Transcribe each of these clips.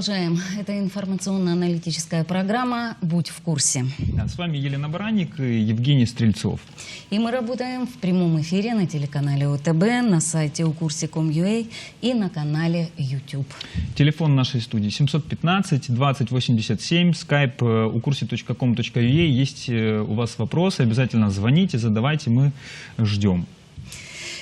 Продолжаем. Это информационно-аналитическая программа «Будь в курсе». Да, С вами Елена Бараник и Евгений Стрельцов. И мы работаем в прямом эфире на телеканале ОТБ, на сайте укурсе.com.ua и на канале YouTube. Телефон нашей студии 715 2087, skype ukурсе.com.ua. Есть э, у вас вопросы, обязательно звоните, задавайте, мы ждем.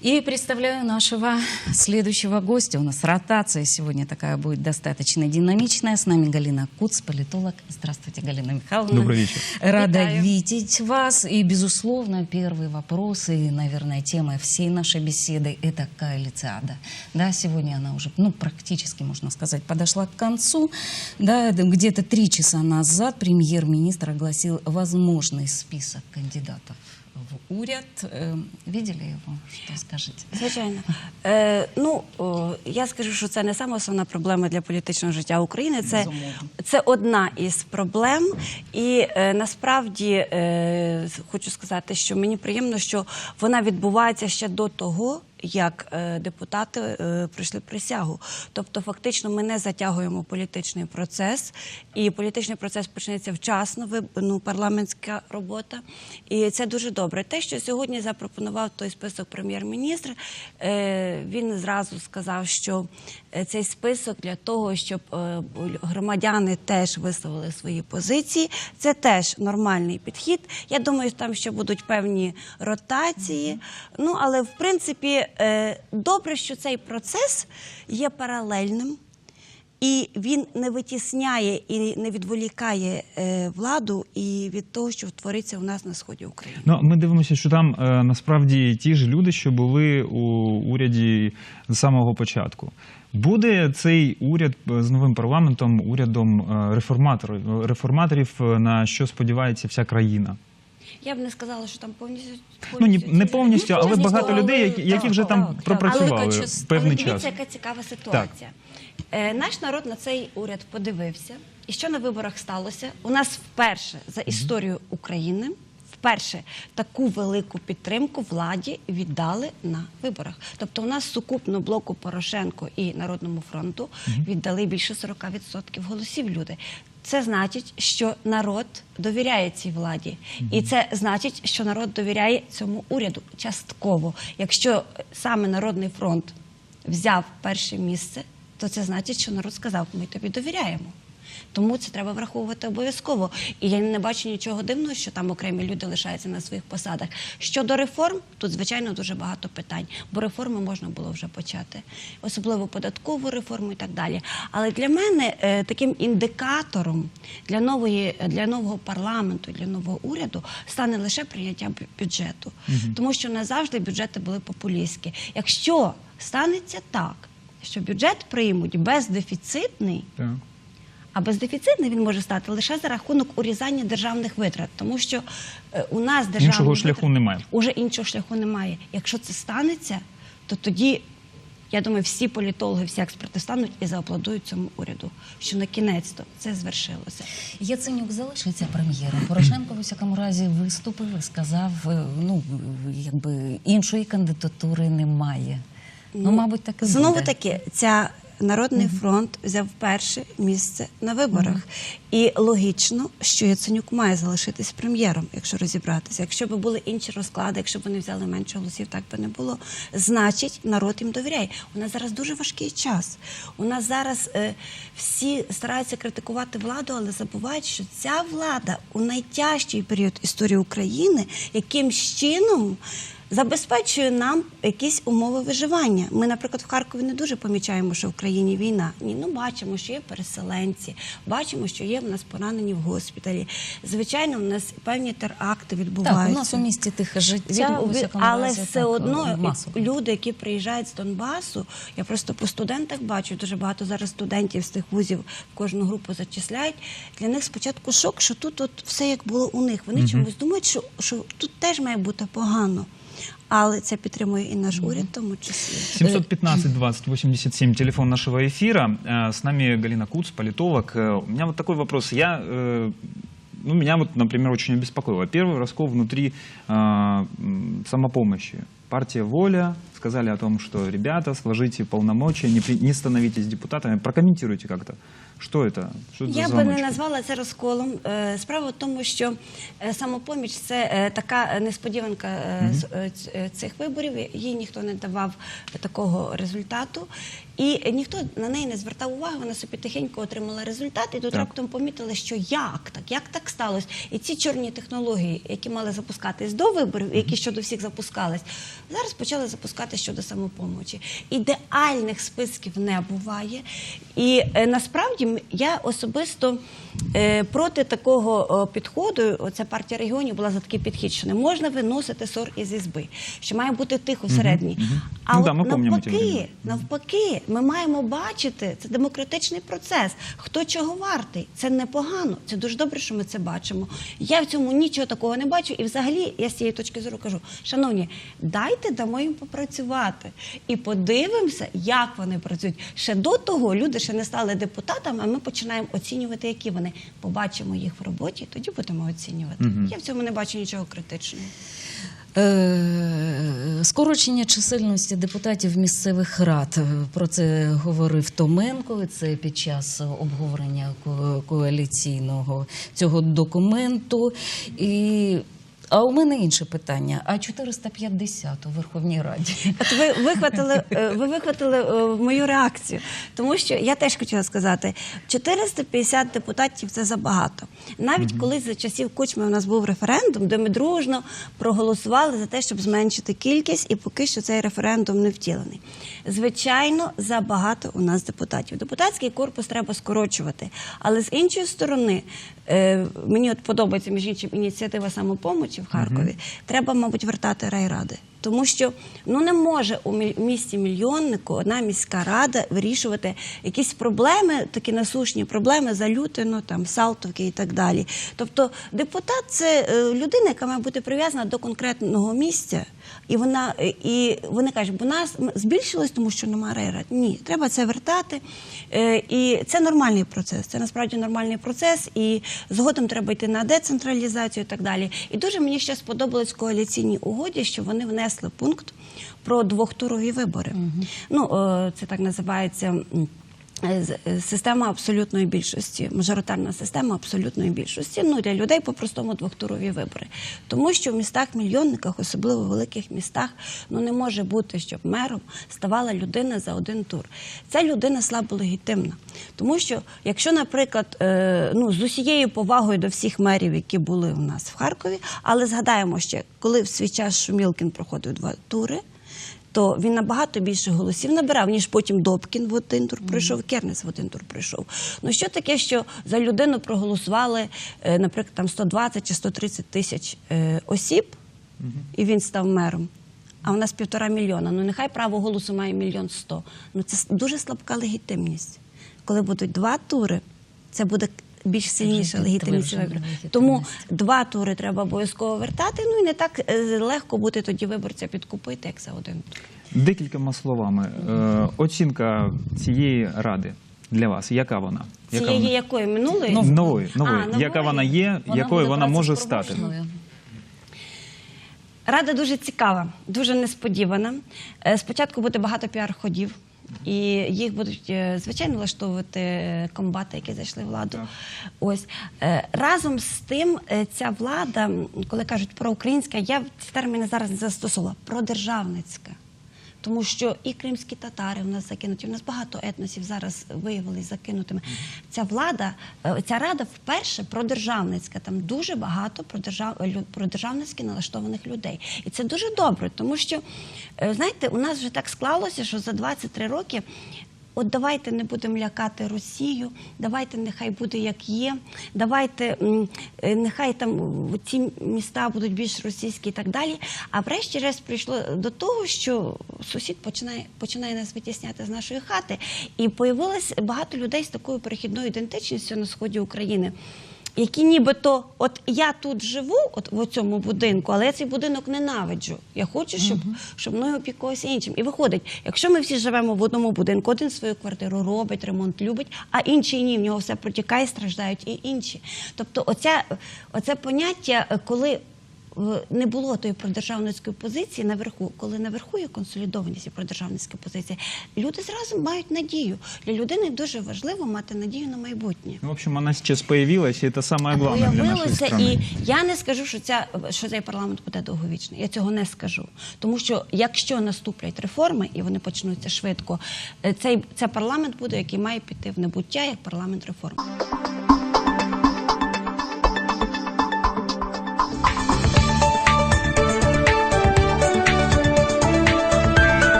И представляю нашего следующего гостя. У нас ротация сегодня такая будет достаточно динамичная. С нами Галина Куц, политолог. Здравствуйте, Галина Михайловна. Добрый вечер. Рада Витаю. видеть вас. И, безусловно, первый вопрос и, наверное, тема всей нашей беседы – это коалициада. Да, сегодня она уже, ну, практически, можно сказать, подошла к концу. Да, где-то три часа назад премьер-министр огласил возможный список кандидатов в уряд. Э, Видели що Что скажете? Звичайно. Е, ну, о, я скажу, що це не саме основна проблема для політичного життя України. Це, це одна із проблем. І е, насправді е, хочу сказати, що мені приємно, що вона відбувається ще до того. Як е, депутати е, пройшли присягу, тобто фактично ми не затягуємо політичний процес, і політичний процес почнеться вчасно. ну, парламентська робота, і це дуже добре. Те, що сьогодні запропонував той список прем'єр-міністр, е, він зразу сказав, що цей список для того, щоб громадяни теж висловили свої позиції. Це теж нормальний підхід. Я думаю, там ще будуть певні ротації. Ну але в принципі е, добре, що цей процес є паралельним. І він не витісняє і не відволікає е, владу і від того, що твориться у нас на сході України. Ну, ми дивимося, що там е, насправді ті ж люди, що були у уряді з самого початку. Буде цей уряд е, з новим парламентом урядом е, реформаторів, реформаторів, на що сподівається вся країна. Я б не сказала, що там повністю Ну ні, не повністю, але Чесно, багато людей, які, які вже там так, так. пропрацювали Але певний Але час. дивіться, яка цікава ситуація. Е, наш народ на цей уряд подивився, і що на виборах сталося? У нас вперше за історію України. Вперше таку велику підтримку владі віддали на виборах. Тобто, у нас сукупно блоку Порошенко і Народному фронту віддали більше 40% голосів люди. Це значить, що народ довіряє цій владі, і це значить, що народ довіряє цьому уряду частково. Якщо саме Народний фронт взяв перше місце, то це значить, що народ сказав, ми тобі довіряємо. Тому це треба враховувати обов'язково. І я не бачу нічого дивного, що там окремі люди лишаються на своїх посадах. Щодо реформ, тут звичайно дуже багато питань, бо реформи можна було вже почати, особливо податкову реформу і так далі. Але для мене е, таким індикатором для нової для нового парламенту, для нового уряду стане лише прийняття бю- бюджету, тому що назавжди бюджети були популістські. Якщо станеться так, що бюджет приймуть бездефіцитний. Так. А бездефіцитний він може стати лише за рахунок урізання державних витрат, тому що е, у нас державних Іншого шляху немає. Уже іншого шляху немає. Якщо це станеться, то тоді я думаю, всі політологи, всі експерти стануть і зааплодують цьому уряду, що на кінець то це звершилося. Яценюк залишиться прем'єром. Порошенко в усякому разі виступив і сказав, е, ну якби іншої кандидатури немає. Ну, мабуть, так і Знову буде. таки, ця Народний фронт взяв перше місце на виборах. І логічно, що Яценюк має залишитись прем'єром, якщо розібратися. Якщо б були інші розклади, якщо б вони взяли менше голосів, так би не було. Значить, народ їм довіряє. У нас зараз дуже важкий час. У нас зараз е, всі стараються критикувати владу, але забувають, що ця влада у найтяжчий період історії України якимсь чином забезпечує нам якісь умови виживання. Ми, наприклад, в Харкові не дуже помічаємо, що в країні війна. Ні, ну бачимо, що є переселенці, бачимо, що є в нас поранені в госпіталі. Звичайно, в нас певні теракти відбуваються. Так, у нас у місті тихе життя, Від- але разі, все так, одно люди, які приїжджають з Донбасу, я просто по студентах бачу, дуже багато зараз студентів з тих вузів в кожну групу зачисляють. Для них спочатку шок, що тут от все як було у них. Вони чомусь думають, що, що тут теж має бути погано Але це підтримує і наш уряд, в тому числі. 715 20 87, телефон нашего эфира. Э, С нами Галина Куц, политолог. Э, У меня вот такой вопрос. Я, э, ну, меня вот, например, очень обеспокоило. Первый раскол внутри э, м, самопомощи. партия «Воля» сказали о том, что, ребята, сложите полномочия, не, при- не становитесь депутатами. Прокомментируйте как-то. Что это? Что это Я за би не назвала це розколом. Е, Справа в тому, що е, самопоміч це е, така несподіванка цих виборів. Їй ніхто не давав такого результату. І ніхто на неї не звертав уваги, вона собі тихенько отримала результат, і тут Так. раптом помітили, що як так, як так сталося. І ці чорні технології, які мали запускатись до виборів, які щодо всіх запускались, зараз почали запускати щодо самопомочі. Ідеальних списків не буває. І насправді я особисто е, проти такого підходу. Оця партія регіонів була за такий підхід, що не можна виносити сор із ізби, що має бути тихо всередині. А Ну от да, навпаки, навпаки, ми маємо бачити це демократичний процес. Хто чого вартий? Це непогано. Це дуже добре, що ми це бачимо. Я в цьому нічого такого не бачу. І взагалі я з цієї точки зору кажу: шановні, дайте дамо їм попрацювати і подивимося, як вони працюють. Ще до того люди ще не стали депутатами, а ми починаємо оцінювати, які вони. Побачимо їх в роботі, тоді будемо оцінювати. Я в цьому не бачу нічого критичного. Е, Скорочення чисельності депутатів місцевих рад. Про це говорив Томенко. Це під час обговорення коаліційного цього документу. І, а у мене інше питання: а 450 у Верховній Раді? От ви вихватили, е, ви вихватили е, мою реакцію, тому що я теж хотіла сказати: 450 депутатів це забагато. Навіть коли за часів Кучми у нас був референдум, де ми дружно проголосували за те, щоб зменшити кількість, і поки що цей референдум не втілений. Звичайно, забагато у нас депутатів. Депутатський корпус треба скорочувати, але з іншої сторони. е, Мені от подобається між іншим ініціатива самопомочі в Харкові. Треба, мабуть, вертати райради. Тому що ну не може у мі- місті мільйоннику одна міська рада вирішувати якісь проблеми, такі насущні проблеми за лютину, там Салтовки і так далі. Тобто депутат це е, людина, яка має бути прив'язана до конкретного місця, і вона е, і вони кажуть, бо нас збільшилось, тому що немає райрад. Ні, треба це вертати. Е, І це нормальний процес. Це насправді нормальний процес, і згодом треба йти на децентралізацію і так далі. І дуже мені ще сподобалось в коаліційній угоді, що вони внесли пункт про двохтурові вибори. Ну е, це так називається. Е, е, Система абсолютної більшості, мажоритарна система абсолютної більшості. Ну для людей по-простому двохтурові вибори. Тому що в містах мільйонниках, особливо в великих містах, ну не може бути, щоб мером ставала людина за один тур. Ця людина слабо легітимна. Тому що, якщо, наприклад, е, ну з усією повагою до всіх мерів, які були у нас в Харкові, але згадаємо ще, коли в свій час Шумілкін проходив два тури то він набагато більше голосів набирав, ніж потім Добкін в один тур пройшов, Кернес в один тур пройшов. Ну що таке, що за людину проголосували, е, наприклад, там 120 чи 130 тисяч е, осіб, і він став мером. А у нас півтора мільйона. Ну нехай право голосу має мільйон сто. Ну це дуже слабка легітимність. Коли будуть два тури, це буде більш сильніша легітимність. виборів. Тому два тури треба обов'язково вертати. Ну і не так е, легко бути тоді виборця підкупити, як за один тур. Декількома словами. Е, оцінка цієї ради для вас, яка вона? Яка Цієї вона? якої минулої Нової, нової. А. Яка вона є, якою вона може стати? рада дуже цікава, дуже несподівана. Е, Спочатку буде багато піар-ходів. І їх будуть е, звичайно влаштовувати е, комбати, які зайшли в владу. Ось Е, разом з тим, ця влада, коли кажуть про українська, я ці терміни зараз не про продержавницька. Тому що і кримські татари в нас закинуті, у нас багато етносів зараз виявилися закинутими. Ця влада, е, ця рада вперше продержавницька. Там дуже багато продержавницьки налаштованих людей. І це дуже добре, тому що, е, знаєте, у нас вже так склалося, що за 23 роки. От давайте не будемо лякати Росію, давайте нехай буде як є, давайте е, нехай там ці міста будуть більш російські і так далі. А врешті-решт прийшло до того, що сусід починає, починає нас витісняти з нашої хати. І появилось багато людей з такою перехідною ідентичністю на сході України. Які нібито, от я тут живу, от в цьому будинку, але я цей будинок ненавиджу. Я хочу, щоб, щоб мною опікувався іншим. І виходить, якщо ми всі живемо в одному будинку, один свою квартиру робить, ремонт любить, а інший ні, в нього все протікає, страждають і інші. Тобто, оця, оце поняття, е, коли не було тої продержавницької позиції наверху, коли наверху є консолідованість і продержавницька позиція, люди зразу мають надію. Для людини дуже важливо мати надію на майбутнє. Ну, в общем, она сейчас появилась, и это самое главное для Появилося, страны. і я не скажу, що ця що цей парламент буде довговічний. Я цього не скажу. Тому що якщо наступлять реформи і вони почнуться швидко, е, цей це парламент буде, який має піти в небуття як парламент реформ.